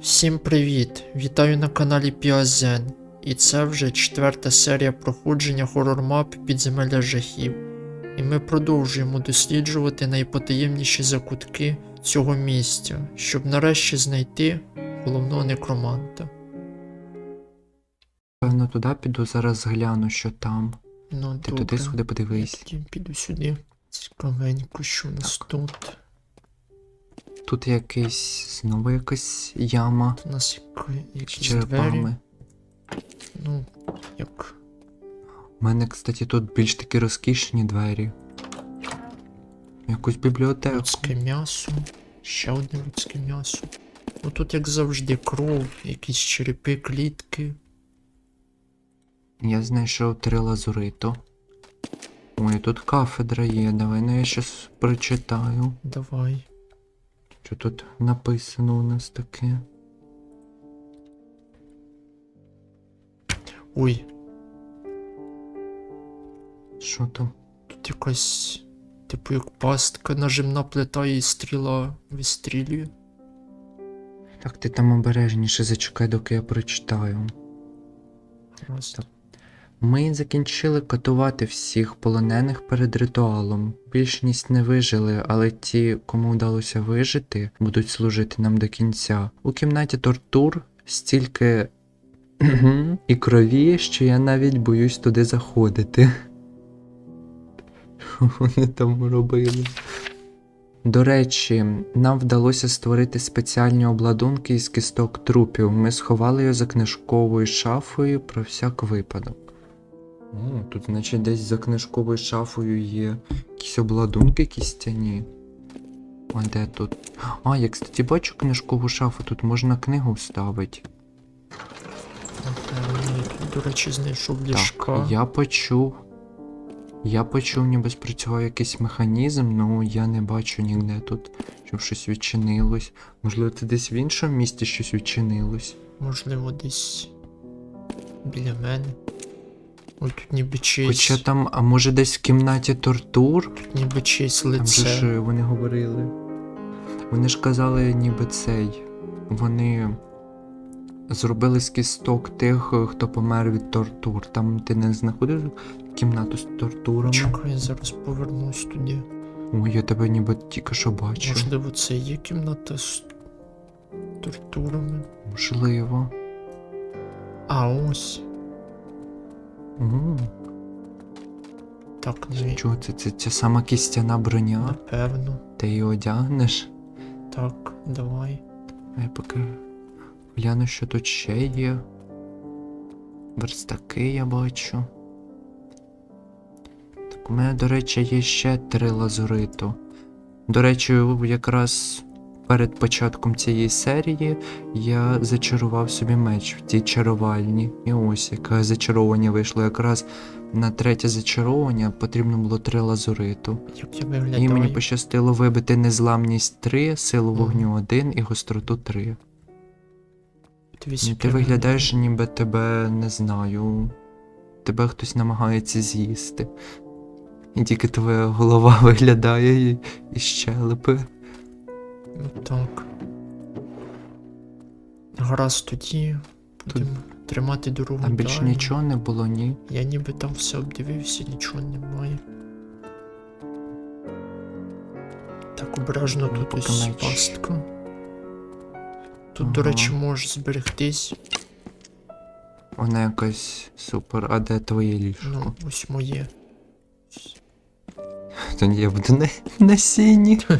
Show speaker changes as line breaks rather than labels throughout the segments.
Всім привіт! Вітаю на каналі Піазен. І це вже четверта серія проходження хорор-мап підземелля жахів. І ми продовжуємо досліджувати найпотаємніші закутки цього місця, щоб нарешті знайти головного некроманта.
Певно, туди піду, зараз гляну, що там.
Ну,
Ти
добре.
туди сюди
Я
подивись.
тоді піду сюди. Цікавенько, що у нас тут.
Тут якийсь знову якась яма
Тут у нас
з
якісь двері.
черепами.
Ну, як
У мене, кстати, тут більш такі розкішні двері. Якусь бібліотеку.
людське м'ясо. Ще одне людське м'ясо. Ну тут, як завжди, кров, якісь черепи, клітки.
Я знайшов три лазуриту. Ой, тут кафедра є. Давай ну я щас прочитаю.
Давай.
Що тут написано у нас таке?
Ой,
Що там?
тут якась. Типу як пастка, нажимна плита і стріла вистрілює.
Так ти там обережніше зачекай, доки я прочитаю.
Раз.
Так. Ми закінчили катувати всіх полонених перед ритуалом. Більшість не вижили, але ті, кому вдалося вижити, будуть служити нам до кінця. У кімнаті тортур стільки і крові, що я навіть боюсь туди заходити. Вони там робили? До речі, нам вдалося створити спеціальні обладунки із кісток трупів. Ми сховали його за книжковою шафою про всяк випадок. О, тут, значить, десь за книжковою шафою є якісь обладунки кістяні. А де тут? А, я, кстати, бачу книжкову шафу, тут можна книгу вставити.
Тут, до речі, знайшов ліжка.
Так, я почув. Я почув, ніби спрацював якийсь механізм, ну я не бачу ніде тут, щоб щось відчинилось. Можливо, це десь в іншому місті щось відчинилось.
Можливо, десь біля мене. Ой, тут ніби чийсь.
Хоча там, а може десь в кімнаті тортур?
Тут ніби чийсь
Там же ж вони говорили. Вони ж казали, ніби цей. Вони зробили з кісток тих, хто помер від тортур. Там ти не знаходиш кімнату з тортурами.
Чекай, я зараз повернусь туди.
Ой, я тебе ніби тільки що бачив.
Можливо, це є кімната з тортурами.
Можливо.
А ось.
М,
Так, ну,
Чого це? Це ця сама кістяна броня.
напевно.
Ти її одягнеш.
Так, давай.
А я поки гляну, що тут ще є. Верстаки я бачу. Так, у мене, до речі, є ще три лазуриту. До речі, якраз перед початком цієї серії я зачарував собі меч в тій чарувальні. І ось яке зачаровування вийшло. Якраз на третє зачаровування потрібно було три лазуриту.
Як я
І мені пощастило вибити незламність 3, силу вогню 1 і гостроту 3.
Дивись,
Ну, Ти виглядаєш, ніби тебе не знаю. Тебе хтось намагається з'їсти. І тільки твоя голова виглядає і, і щелепи.
Так. Гаразд тоді. Будемо тримати дорогу.
Там більше
далі.
нічого не було, ні.
Я ніби там все обдивився, нічого немає. Так, обережно
Ну,
тут ось
меч.
пастка. Тут, до речі, можеш зберегтись.
Вона якась супер. А де твоє ліжко?
Ну, ось моє.
Тоді я буду на, на сіні.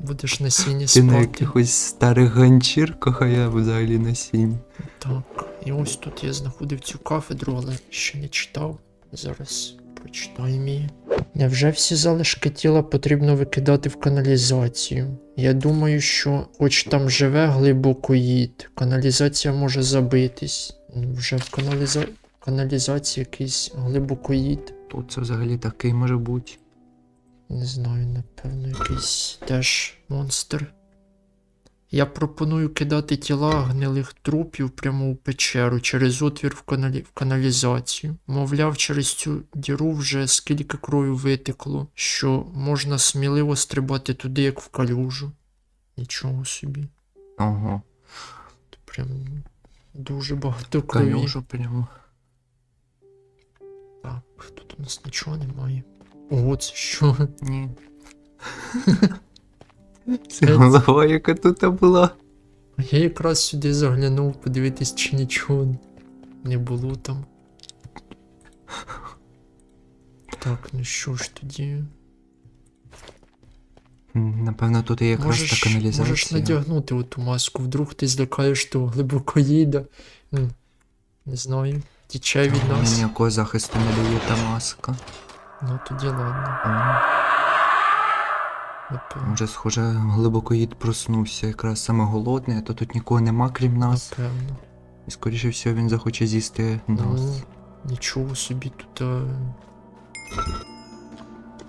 Будеш на сіні
Ти на якихось старих ганчірках, а я взагалі на сіні.
Так. І ось тут я знаходив цю кафедру, але ще не читав. Зараз прочитаємо її. Невже всі залишки тіла потрібно викидати в каналізацію? Я думаю, що хоч там живе глибокоїд, каналізація може забитись. Ну, Вже в каналіза... каналізації якийсь глибокоїд.
Тут це взагалі такий може бути.
Не знаю, напевно, якийсь теж монстр. Я пропоную кидати тіла гнилих трупів прямо у печеру через отвір в, каналі... в каналізацію. Мовляв, через цю діру вже скільки крові витекло, що можна сміливо стрибати туди, як в калюжу. Нічого собі.
Ого.
Тут прям дуже багато крові.
Калюжу прямо.
Так, тут у нас нічого немає. О, це що?
Ні. Це голова, яка тут була.
А я якраз сюди заглянув подивитись, чи нічого не було там. Так, ну що ж тоді.
Напевно, тут є якраз
Можеш,
та каналізація.
можеш надягнути оту маску, вдруг ти злякаєш того глибокоїда. Не знаю, тіче від нас.
ніякого захисту не дає та маска.
Ну тоді ладно.
А,
Напевно.
Вже, схоже, глибокоїд проснувся, якраз саме голодний, а то тут нікого нема, крім нас.
Напевно.
І скоріше всього він захоче з'їсти нас.
Ну, нічого собі тут. А...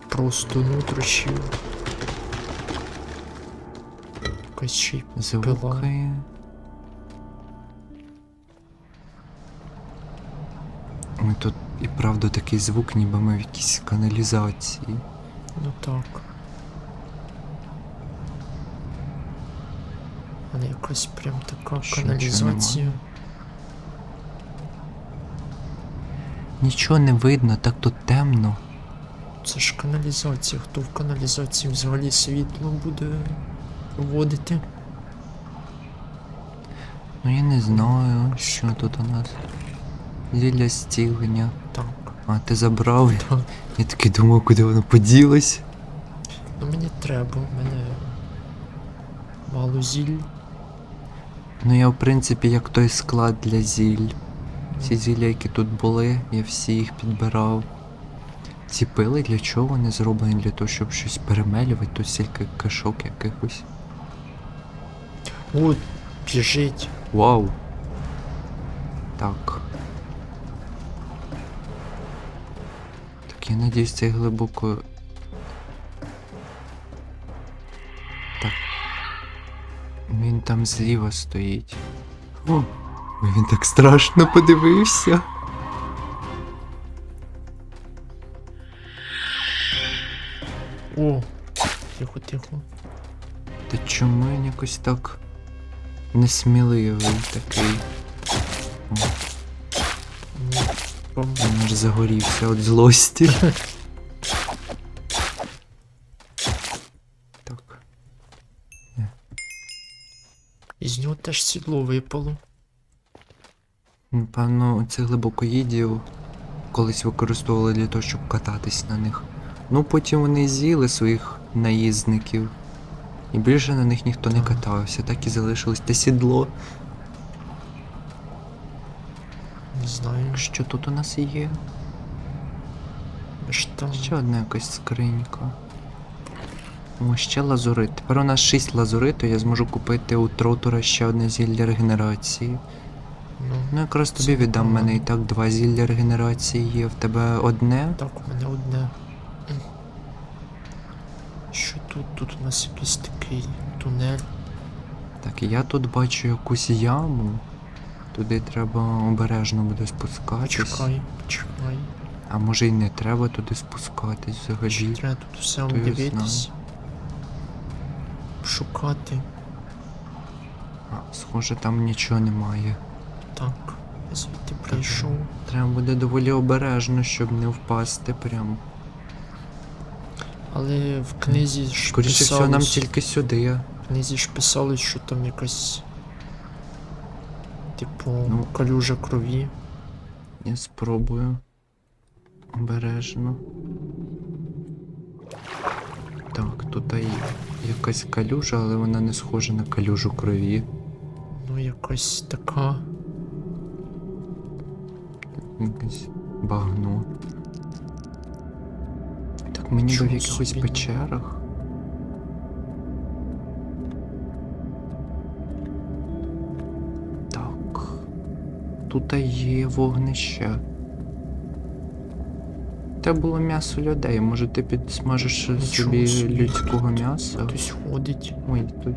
Просто нутрощів. Якась ще й
Звуки. Ой, тут і правда такий звук, ніби ми в якійсь каналізації.
Ну так. Але якась прям така
Ще нічого
каналізація.
Нічого не видно, так тут темно.
Це ж каналізація. Хто в каналізації взагалі світло буде вводити?
Ну я не знаю, що тут у нас. Зілля стілення.
Так.
А ти забрав.
Так.
Я такий думав, куди воно поділось.
Ну мені треба, в мене мало зіль.
Ну я в принципі як той склад для зіль. Всі зілля, які тут були, я всі їх підбирав. Ці пили для чого вони зроблені? Для того, щоб щось перемелювати, тут стільки кишок якихось.
О, біжить.
Вау. Так. Я надіюсь, цей глибоко. Так. Він там зліва стоїть. О, він так страшно подивився.
О, тихо, тихо.
Та чому він якось так несміливий такий? Він аж загорівся від злості. Так.
Із нього теж сідло випало.
Напевно, цих глибокоїдів колись використовували для того, щоб кататись на них. Ну, потім вони з'їли своїх наїзників. І більше на них ніхто не катався, так і залишилось те сідло.
Не знаю,
Що тут у нас є?
що.
Ще одна якась скринька. О, ще лазурит. Тепер у нас 6 лазуриту, я зможу купити у тротура ще одне зілля регенерації.
Ну,
Ну, якраз тобі віддам в мене і так два зілля регенерації є. В тебе одне.
так, у мене одне. Що тут? Тут у нас якийсь такий тунель.
Так, я тут бачу якусь яму. Туди треба обережно буде спускатись.
Почекай, почекай.
А може й не треба туди спускатись взагалі.
Треба тут все
Хто
обдивитись. Шукати.
А, схоже, там нічого немає.
Так, я звідти прийшов.
Треба буде доволі обережно, щоб не впасти прям.
Але в книзі ж
Скоріше всього, нам тільки сюди.
В книзі ж писали, що там якась. Типу,
Ну.
калюжа крові.
Я спробую. Обережно. Так, тут якась калюжа, але вона не схожа на калюжу крові.
Ну, якась така.
Якесь багно. Так, мені би в якихось
собі?
печерах. Тут є вогнище. Це було м'ясо людей. Може ти підсмажиш
Нічого
собі
собі.
людського м'яса?
Хтось ходить.
Ой, тут.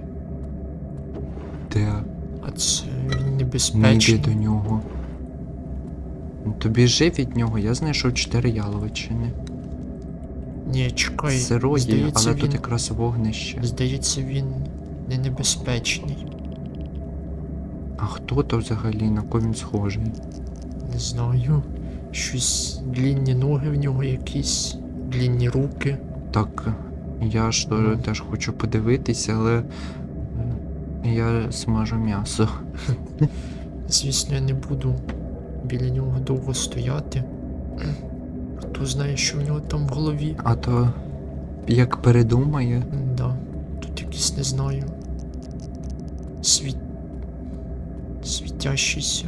Де?
А це він
Не йди
небезпечний.
до нього. Ну, То біжи від нього, я знайшов чотири яловичини.
Ні, чекай.
Сирої,
здається,
але
він...
тут якраз вогнище.
Здається, він не небезпечний.
А хто то взагалі, на кого він схожий?
Не знаю. Щось длінні ноги в нього якісь, длінні руки.
Так, я ж
Ну.
теж хочу подивитися, але е, я смажу м'ясо.
Звісно, я не буду біля нього довго стояти. Хто знає, що в нього там в голові.
А то як передумає,
Да, тут якісь не знаю. Світ... Світящіся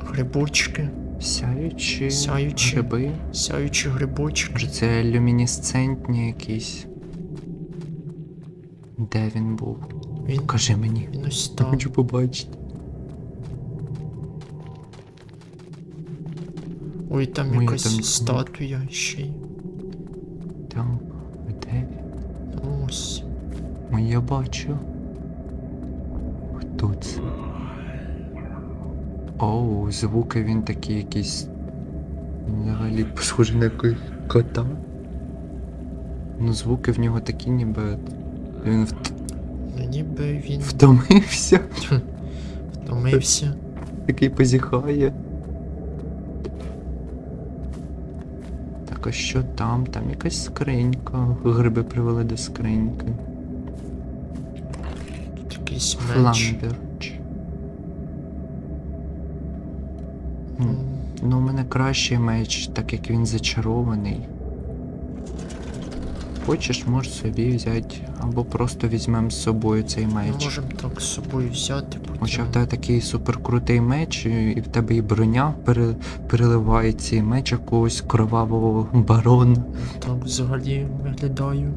грибочки,
сяючі,
Сяючі.
гриби.
сяючі грибочки.
Може це люмінесцентні якісь. Де він був?
Він,
Кажи мені.
він ось
Я хочу побачити.
Ой, там
Ой,
якась
там-
статуя ще й.
Там. Де він?
Ось.
Ой, я бачу. Хто це? Оу, звуки він такий якийсь. Взагалі схожий на кота. Ну, звуки в нього такі ніби. Він вт-
Ну ніби він
втомився,
втомився.
такий позіхає. Так, а що там? Там якась скринька. Гриби привели до скриньки.
Тут якийсь меч.
Фламберч.
М,
Ну, у мене кращий меч, так як він зачарований. Хочеш, можеш собі взяти, або просто візьмемо з собою цей
Ми
меч.
можемо так з собою взяти,
Хоча в тебе такий суперкрутий меч, і в тебе і броня пере, переливається, і меч якогось кровавого барона.
Так взагалі виглядаю.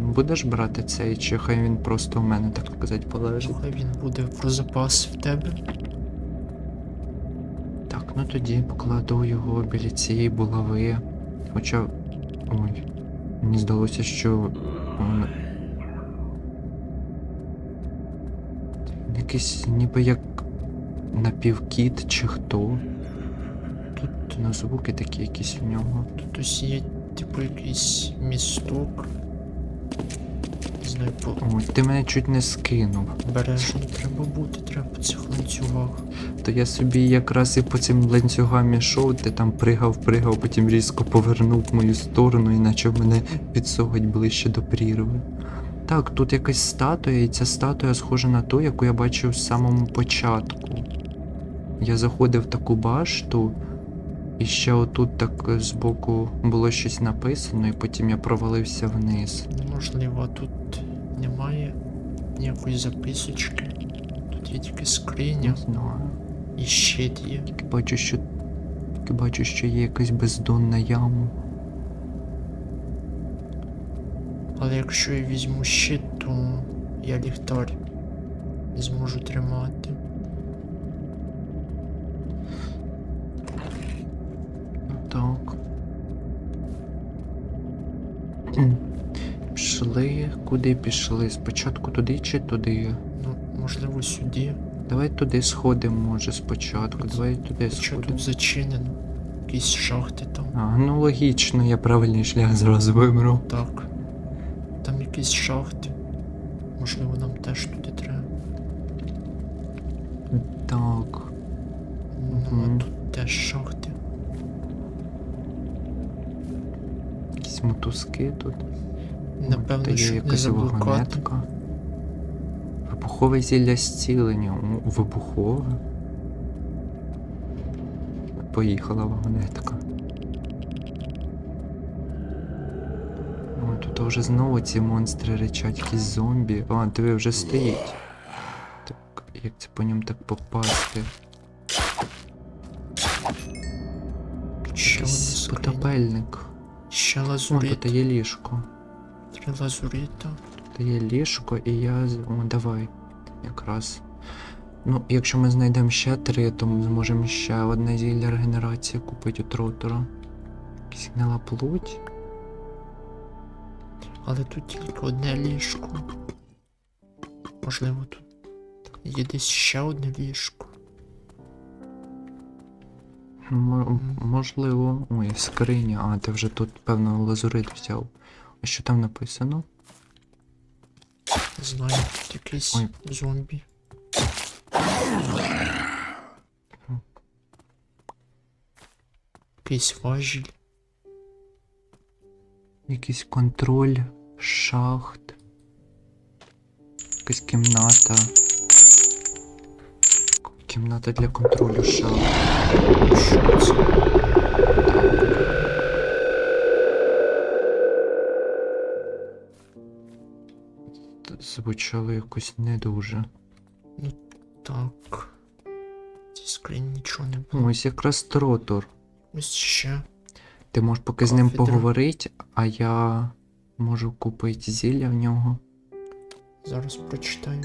Будеш брати цей, чи хай він просто у мене, так сказати, полежить.
Хай він буде про запас в тебе.
Ну тоді покладу його біля цієї булави. Хоча. Ой. Мені здалося, що. м, Якийсь ніби як напівкіт чи хто.
Тут,
Ну, звуки такі якісь в нього.
тут ось є, типу, якийсь місток. Знаю,
Ой, ти мене чуть не скинув.
бережно треба бути, треба по цих ланцюгах.
То я собі якраз і по цим ланцюгам ішов, ти там пригав, пригав, потім різко повернув в мою сторону і почав мене підсовувати ближче до прірви. Так, тут якась статуя, і ця статуя схожа на ту, яку я бачив з самому початку. Я заходив в таку башту, і ще отут так збоку було щось написано, і потім я провалився вниз.
Можливо, тут немає ніякої записочки. Тут є тільки скриня
Не знаю.
і щит є.
Тільки бачу, що. Тільки бачу, що є якась бездонна яма.
Але якщо я візьму щит, то я ліхтар зможу тримати.
Так. М. Пішли, куди пішли? Спочатку туди чи туди?
Ну, можливо, сюди.
Давай туди сходимо, може, спочатку. Давай туди
Що
сходимо.
тут зачинено? Якісь шахти там.
А, ну логічно, я правильний шлях зразу вибрав.
Так. Там якісь шахти. Можливо, нам теж туди треба.
Так.
Ну,
Мгм.
а тут теж шахти.
Якісь мотузки тут.
Напевно, щоб не
вагонетка. Вибухове зілля зцілення. Вибухове. Поїхала вагонетка. О, тут вже знову ці монстри речать, якісь зомбі. А, диви вже стоїть. Так, як це по ньому так попасти?
Одна
потопельник.
Ще
О, тут є ліжко.
Три лазурита.
Тут є ліжко, і я. О, давай. Якраз. Ну, якщо ми знайдемо ще три, то ми зможемо ще одне зілля регенерації купити у тротора. Якась гнила плоть.
Але тут тільки одне ліжко. Можливо, тут є десь ще одне ліжко.
М- можливо. Ой, скриня. А, ти вже тут, певно, лазурит взяв. А що там написано?
Не знаю, тут якийсь
Ой.
зомбі. Якийсь важіль.
Якийсь контроль шахт. Якась кімната. Кімната для контролю шахт.
Що це?
Звучало якось не дуже.
Ну Так. В цій скрині нічого не було.
Ось якраз тротор.
Ось ще.
Ти можеш поки з ним поговорити, а я можу купити зілля в нього.
Зараз прочитаю.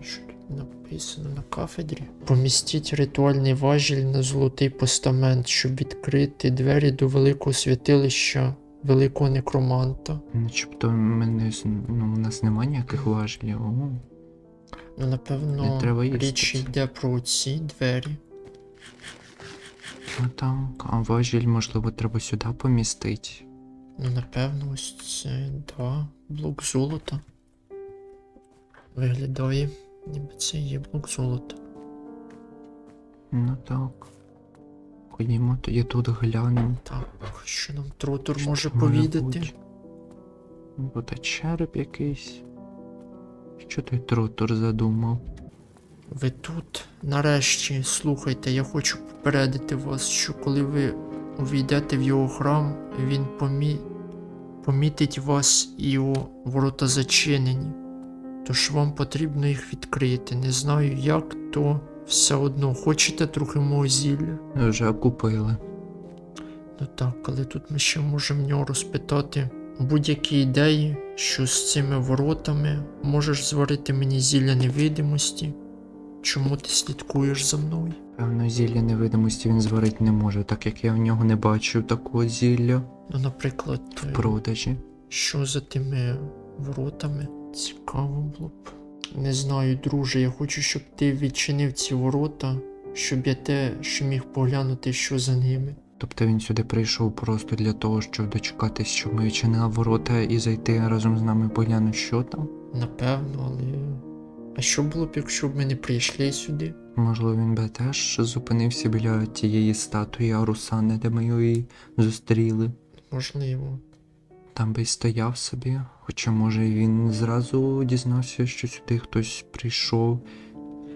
Що тут написано на кафедрі? Помістіть ритуальний важіль на золотий постамент, щоб відкрити двері до великого святилища великого некроманта.
Начебто мене з- ну, у нас немає ніяких важелів. О,
Ну, напевно,
Не треба їсти
річ
це.
йде про ці двері.
ну так, а важіль, можливо, треба сюди помістити.
Ну, напевно, ось це, да, блок золота. Виглядає, ніби це є блок золота.
Ну так. Ходімо, тоді тут глянемо.
Так, що нам тротур
Що
може повідати?
Буде череп якийсь. Що той тротор задумав?
Ви тут, нарешті, слухайте, я хочу попередити вас, що коли ви увійдете в його храм, він помі... помітить вас і у ворота зачинені. Тож вам потрібно їх відкрити. Не знаю як, то все одно. Хочете трохи мого зілля?
Вже купили.
Ну так, але тут ми ще можемо в нього розпитати будь-які ідеї, що з цими воротами можеш зварити мені зілля невидимості. Чому ти слідкуєш за мною?
Певно, зілля невидимості він зварити не може, так як я в нього не бачив такого зілля
Ну, наприклад,
в продажі.
що за тими воротами? Цікаво було б. Не знаю, друже, я хочу, щоб ти відчинив ці ворота, щоб я теж міг поглянути, що за ними.
Тобто він сюди прийшов просто для того, щоб дочекатись, щоб ми відчинили ворота і зайти разом з нами поглянути, що там.
Напевно, але. А що було б, якщо б ми не прийшли сюди?
Можливо, він би теж зупинився біля тієї статуї Арусани, де ми і зустріли.
Можливо.
Там би й стояв собі, хоча може він зразу дізнався, що сюди хтось прийшов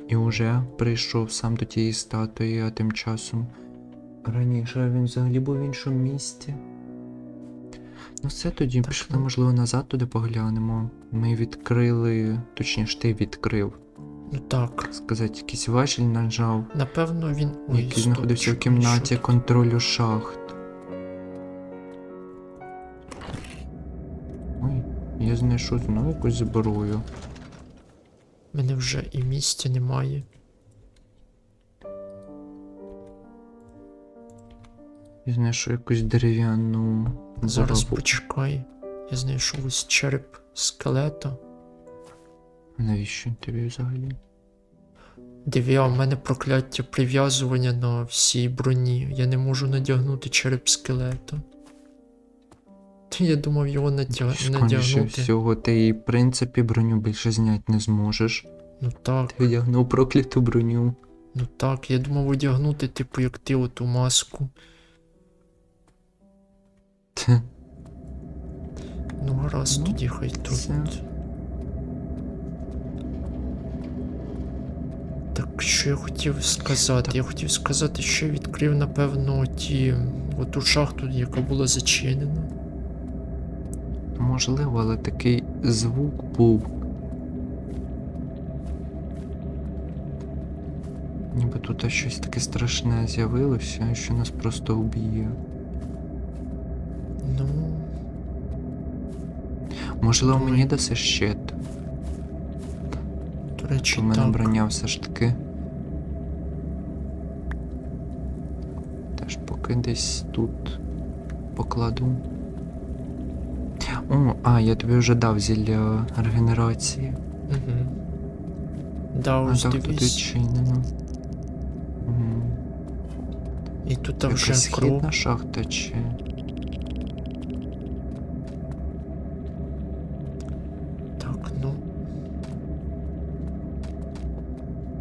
і вже прийшов сам до тієї статуї, а тим часом раніше він взагалі був в іншому місті. Ну все тоді
Так,
пішли, можливо, назад туди поглянемо. Ми відкрили, точніше, ти відкрив.
Ну так.
Сказати, якийсь важіль нажав,
Напевно, він. Ой,
який знаходився в кімнаті контролю шахт. Я знайшов знову якусь зброю.
Мене вже і місця немає.
Я знайшов якусь дерев'яну
Зараз
бабу.
почекай. Я знайшов ось череп скелета.
Навіщо він тобі взагалі?
Диви, а в мене прокляття прив'язування на всій броні. Я не можу надягнути череп скелета. Я думав його надя...
Скоріше
надягнути.
всього, ти в принципі броню більше зняти не зможеш.
Ну так,
Ти одягнув прокляту броню.
ну так, я думав одягнути, типу, як ти оту маску.
Ть,
Ну гаразд,
Ну,
тоді хай тут.
все.
Так, що я хотів сказати? Я хотів сказати, що я відкрив, напевно, ті оту шахту, яка була зачинена.
Можливо, але такий звук був. Ніби тут щось таке страшне з'явилося, що нас просто уб'є.
Ну,
Можливо,
Давай.
мені даси щит.
до речі,
в мене броня все ж таки. Теж поки десь тут покладу. О, а, я тобі вже дав зілля регенерації.
Угу. Да,
А так тут
дивись.
відчинено. Мгм.
І тут там вже
Якась
кров.
східна шахта чи.
Так, ну.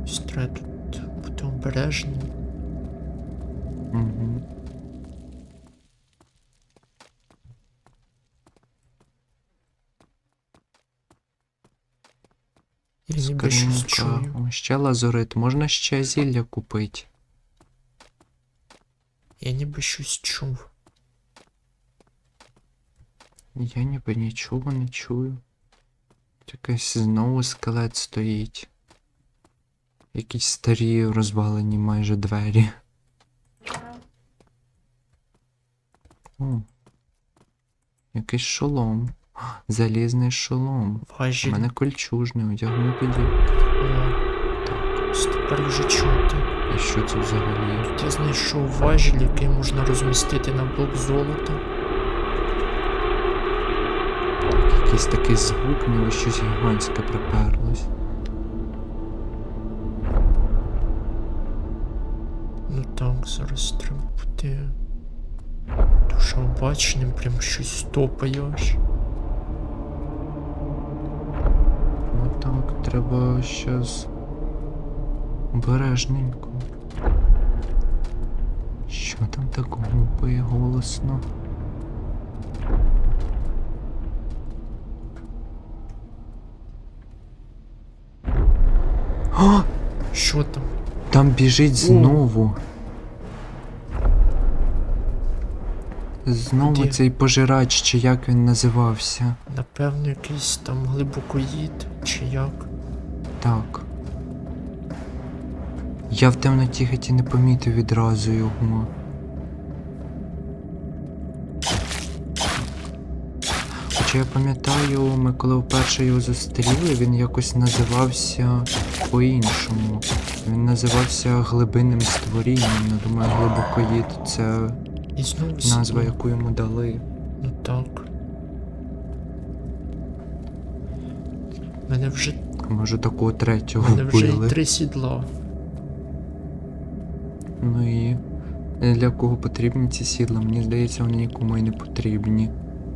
Ось Треба тут бути обережним.
Угу.
І ніби щось
Скринька.
чую.
О, ще лазурит. Можна ще зілля купити.
Я ніби щось чув.
Я ніби нічого не чую. Якийсь знову скелет стоїть. Якісь старі розвалені майже двері. О. Якийсь шолом. А, Залізний шолом. У мене кольчужний, одягну тоді.
Так, тепер вже чути.
І що це взагалі?
Тут я знайшов важіль, який можна розмістити на блок золота.
Якийсь такий звук, ніби щось гігантське приперлось.
Ну так, зараз треба бути дуже обачним, прям щось топає аж.
Отак, треба щас обережненько. Що там так гупає голосно? А!
Що там?
Там біжить знову. Знову
Куди?
цей пожирач, чи як він називався.
Напевно, якийсь там глибокоїд, чи як.
Так. Я в темноті хаті не помітив відразу його. Хоча я пам'ятаю, ми коли вперше його зустріли, він якось називався по-іншому. Він називався глибинним створінням. Я думаю, глибокоїд це
І знову
назва, яку йому дали.
Ну так. Мене вже,
Може такого третього
мене вже й три сідла.
Ну і для кого потрібні ці сідла? Мені здається, вони нікому і не потрібні.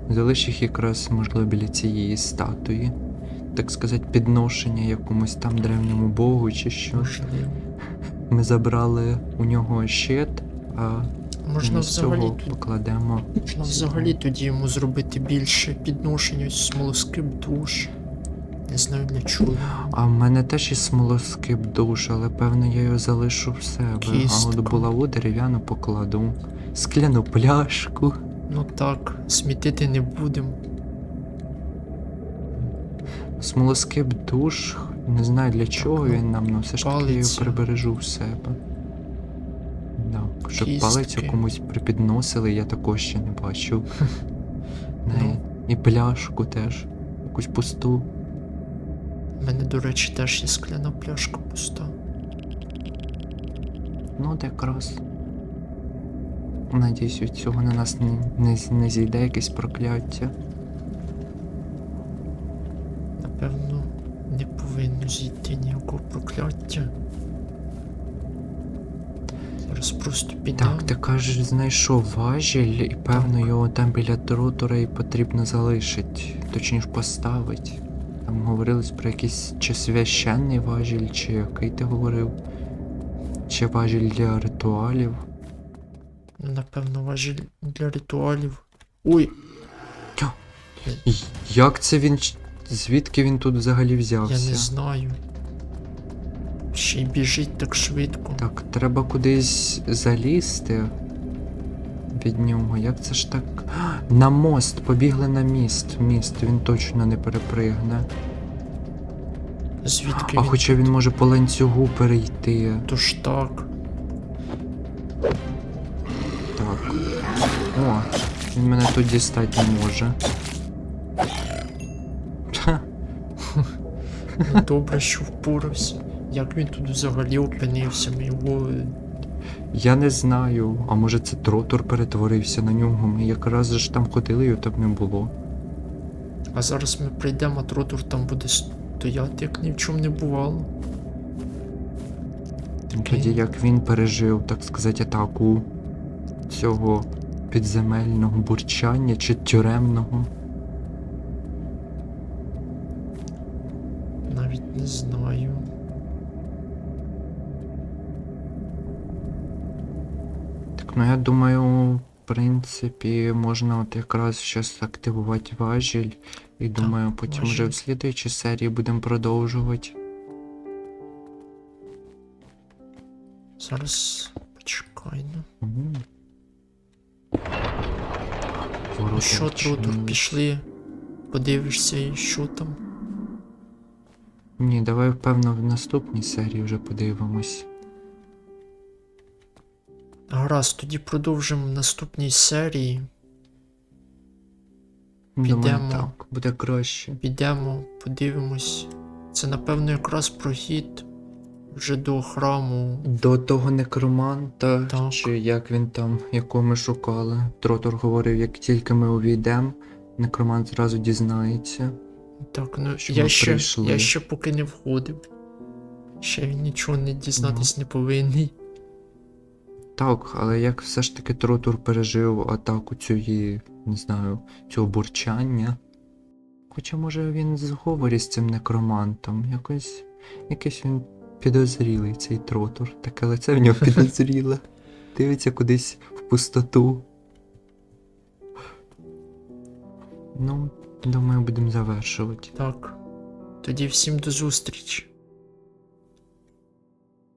Залиш їх якраз, можливо, біля цієї статуї. Так сказати, підношення якомусь там древньому богу чи що.
Можливо.
Ми забрали у нього щит, а
Можна
замість
взагалі
цього
тут
покладемо.
Можна взагалі тоді йому зробити більше підношень, ось смолоскип душ. Не знаю для чого.
А в мене теж є смолоскип душ, але певно я його залишу в себе. А
Кістку.
от булаву дерев'яну покладу. Скляну пляшку.
Ну так, смітити не будемо.
Смолоскип душ, не знаю для чого він нам, але все ж таки я його прибережу в себе. Щоб
Кістки.
палицю комусь припідносили, я також ще не бачив. Не,
Ну.
І пляшку теж. Якусь пусту.
У мене, до речі, теж є скляна пляшка пуста.
Ну, от якраз. Надіюсь, від цього на нас не, не, не зійде якесь прокляття.
Напевно, не повинно зійти ніякого прокляття. Просто підемо.
Так, ти кажеш, знайшов важіль, і певно його там біля тротура і потрібно залишити, точніше поставити. Там говорилось про якийсь чи священний важіль, чи який ти говорив, чи важіль для ритуалів.
Напевно, важіль для ритуалів. Ой,
Як це він. Звідки він тут взагалі взявся?
я не знаю. Ще й біжить так швидко.
Так, треба кудись залізти від нього. Як це ж так? На мост, побігли на міст. Міст, він точно не перепригне.
Звідки
А
він?
хоча він може по ланцюгу перейти.
Тож так.
Так. О, він мене тут дістати не може.
Ну, добре, що впорався. Як він тут взагалі опинився? Ми його.
Я не знаю. А може це тротор перетворився на нього. Ми якраз ж там ходили, його там не було.
А зараз ми прийдемо, а тротур там буде стояти, як ні в чому не бувало.
Тоді як він пережив, так сказати, атаку цього підземельного бурчання чи тюремного.
Навіть не знаю.
Так, ну я думаю, в принципі, можна от якраз зараз активувати важіль. І думаю, потім вже
важіль.
в слідуючій серії будемо продовжувати.
Зараз почекай. Ну. Ну що,
відчинились.
пішли, подивишся, що там.
Ні, давай, певно, в наступній серії вже подивимось.
Гаразд, тоді продовжимо в наступній серії.
Думаю,
Підемо.
так, буде краще.
Підемо, подивимось. Це, напевно, якраз прохід вже до храму.
До того некроманта,
Так.
чи як він там, якого ми шукали. Тротор говорив, як тільки ми увійдемо, некромант зразу дізнається.
Так, ну
Що
я ще,
прийшли.
я ще поки не входив. Ще він нічого не дізнатись не повинний.
Так, але як все ж таки Тротур пережив атаку цієї, не знаю, цього бурчання. Хоча, може, він в зговорі з цим некромантом. Якось. Якийсь він підозрілий, цей Тротур. Таке лице в нього підозріле. Дивиться кудись в пустоту. Ну, думаю, будемо завершувати.
Так. Тоді всім до зустрічі.